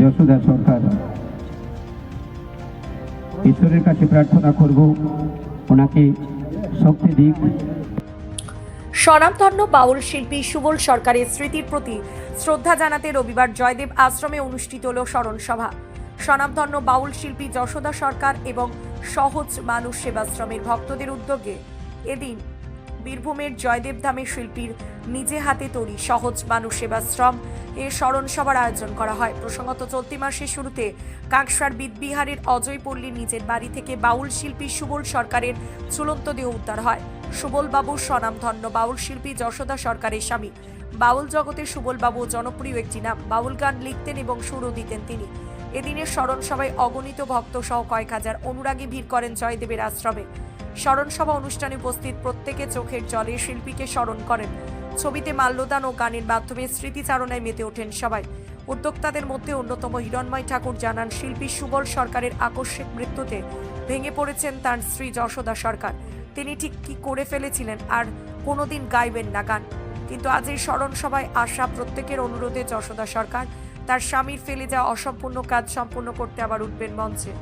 যশোদা সরকার, ঈশ্বরের কাছে প্রার্থনা করব, ওনাকে শক্তি দিক। স্বনামধন্য বাউল শিল্পী সুবল সরকারের স্মৃতির প্রতি শ্রদ্ধা জানাতে রবিবার জয়দেব আশ্রমে অনুষ্ঠিত হল স্মরণ সভা। স্বনামধন্য বাউল শিল্পী যশোদা সরকার এবং সহজ মানুষ সেবাশ্রমের ভক্তদের উদ্যোগে এদিন বীরভূমের জয়দেব ধামের শিল্পীর নিজে হাতে তৈরি সহজ মানুষ সেবাশ্রম এর স্মরণ সভার আয়োজন করা হয়। প্রসঙ্গত চলতি মাসের শুরুতে কাঁকসার বিদবিহারের অজয় পল্লী নিজের বাড়ি থেকে বাউল শিল্পী সুবল সরকারের চূড়ান্ত দেহ উদ্ধার হয়। সুবল বাবুর স্বনামধন্য বাউল শিল্পী যশোদা সরকারের স্বামী। বাউল জগতে সুবল বাবু জনপ্রিয় একটি নাম। বাউল গান লিখতেন এবং সুরও দিতেন তিনি। এদিনের স্মরণ সভায় অগণিত ভক্ত সহ কয়েক হাজার অনুরাগী ভিড় করেন জয়দেবের আশ্রমে। স্মরণ সভা অনুষ্ঠানে উপস্থিত প্রত্যেকে চোখের জলে শিল্পীকে স্মরণ করেন। ছবিতে মাল্যদান ও গানের মাধ্যমে স্মৃতিচারণায় মেতে ওঠেন সবাই। উদ্যোক্তাদের মধ্যে অন্যতম হিরণময় ঠাকুর জানান, শিল্পী সুবল সরকারের আকস্মিক মৃত্যুতে ভেঙে পড়েছেন তার স্ত্রী যশোদা সরকার। তিনি ঠিক কি করে ফেলেছিলেন আর কোনোদিন গাইবেন না গান। কিন্তু আজ এই স্মরণ সভায় আসা প্রত্যেকের অনুরোধে যশোদা সরকার তার স্বামীর ফেলে যাওয়া অসম্পূর্ণ কাজ সম্পূর্ণ করতে আবার উঠবেন মঞ্চে।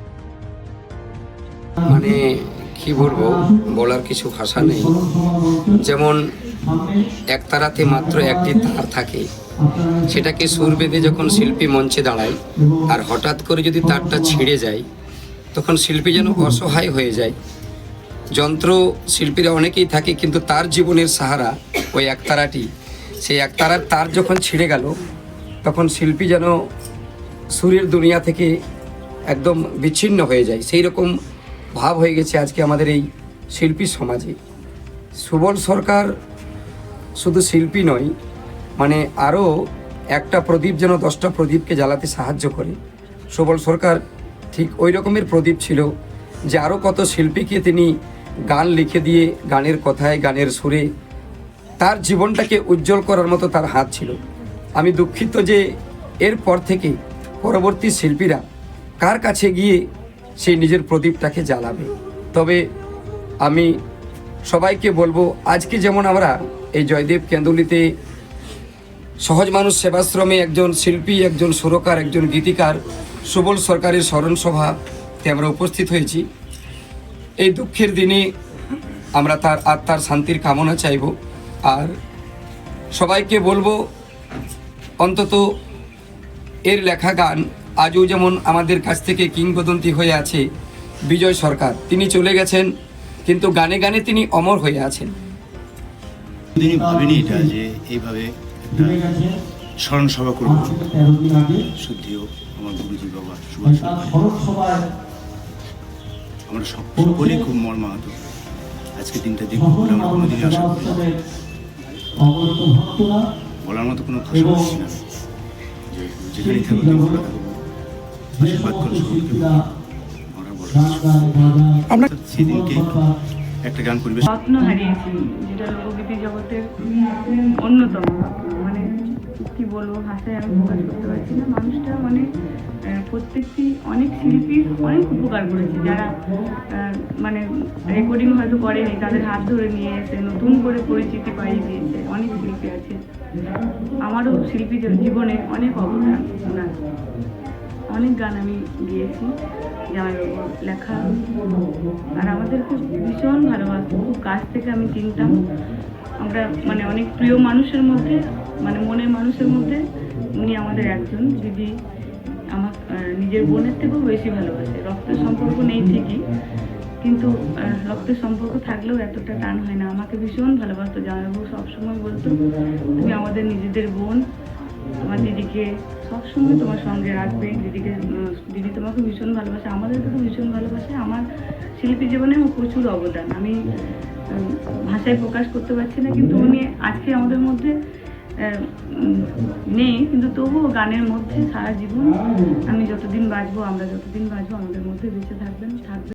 মানে কি বলব, বলার কিছু ভাষা নেই। যেমন একতারাতে মাত্র একটি তার থাকে, সেটাকে সুর বেঁধে যখন শিল্পী মঞ্চে দাঁড়ায়, আর হঠাৎ করে যদি তারটা ছিঁড়ে যায়, তখন শিল্পী যেন অসহায় হয়ে যায়। যন্ত্র শিল্পীরা অনেকেই থাকে, কিন্তু তার জীবনের সাহারা ওই একতারাটি সেই একতারার তার যখন ছিঁড়ে গেল, তখন শিল্পী যেন সুরের দুনিয়া থেকে একদম বিচ্ছিন্ন হয়ে যায়। সেই রকম ভাব হয়ে গেছে আজকে আমাদের এই শিল্পী সমাজে। সুবল সরকার শুধু শিল্পী নয় মানে আরও একটা প্রদীপ যেন দশটা প্রদীপকে জ্বালাতে সাহায্য করে। সুবল সরকার ঠিক ওই রকমের প্রদীপ ছিল যে আরও কত শিল্পীকে তিনি গান লিখে দিয়ে গানের কথায়, গানের সুরে তার জীবনটাকে উজ্জ্বল করার মতো তার হাত ছিল। আমি দুঃখিত যে এরপর থেকে পরবর্তী শিল্পীরা কার কাছে গিয়ে সেই নিজের প্রদীপটাকে জ্বালাবে। তবে আমি সবাইকে বলব, আজকে যেমন আমরা এই জয়দেব কেন্দুলিতে সহজ মানুষ সেবাশ্রমে একজন শিল্পী, একজন সুরকার, একজন গীতিকার, সুবল সরকারের স্মরণ সভাতে আমরা উপস্থিত হয়েছি। এই দুঃখের দিনে আমরা তার আত্মার শান্তির কামনা চাইব। আর সবাইকে বলব, অন্তত এর লেখা গান আজও যেমন আমাদের কাছ থেকে কিংবদন্তি হয়ে আছে বিজয় সরকার, তিনি চলে গেছেন, কিন্তু গানে গানে তিনি অমর হয়ে আছেন। দিনই ভাবিনি এটা যে এইভাবে স্মরণ সভা করব। শুদ্ধিও আমার গুরুজি বাবা খুব মর্মাহত। আজকে দিনটা দেখব বলে আশা করি বলার মতো কোনো না। আমরা সেদিনকে একটা গান পরিবেশ রত্ন হারিয়েছি যেটা লোকগীতি জগতের অন্যতম মানে কি বলব ভাষায় আমি প্রকাশ করতে পারছি না। মানুষটা মানে প্রত্যেকটি অনেক শিল্পী অনেক উপকার করেছে। যারা মানে রেকর্ডিং হয়তো করেনি তাদের হাত ধরে নিয়ে এসে নতুন করে পরিচিতি পাইয়ে দিয়েছে অনেক শিল্পী আছে। আমারও শিল্পী জীবনে অনেক অবদান ওনার। অনেক গান আমি গিয়েছি জামাইবাবুর লেখা। আর আমাদেরকে ভীষণ ভালোবাসতো, খুব কাছ থেকে আমি চিনতাম। আমরা মানে অনেক প্রিয় মানুষের মধ্যে মানে মনের মানুষের মধ্যে উনি আমাদের একজন। দিদি আমার নিজের বোনের থেকেও বেশি ভালোবাসে। রক্তের সম্পর্ক নেই ঠিকই, কিন্তু রক্তের সম্পর্ক থাকলেও এতটা টান হয় না। আমাকে ভীষণ ভালোবাসতো। জামাইবাবু সবসময় বলতো, তুমি আমাদের নিজেদের বোন। তোমার দিদিকে সবসময় তোমার সঙ্গে রাখবে। দিদিকে দিদি তোমাকে ভীষণ ভালোবাসে, আমাদেরকে তো ভীষণ ভালোবাসে। আমার শিল্পী জীবনে আমার প্রচুর অবদান। আমি ভাষায় প্রকাশ করতে পারছি না, কিন্তু উনি আজকে আমাদের মধ্যে নেই। কিন্তু তবুও গানের মধ্যে সারা জীবন আমি যতদিন বাঁচবো, আমরা যতদিন বাঁচবো, আমাদের মধ্যে বেঁচে থাকবেন থাকবে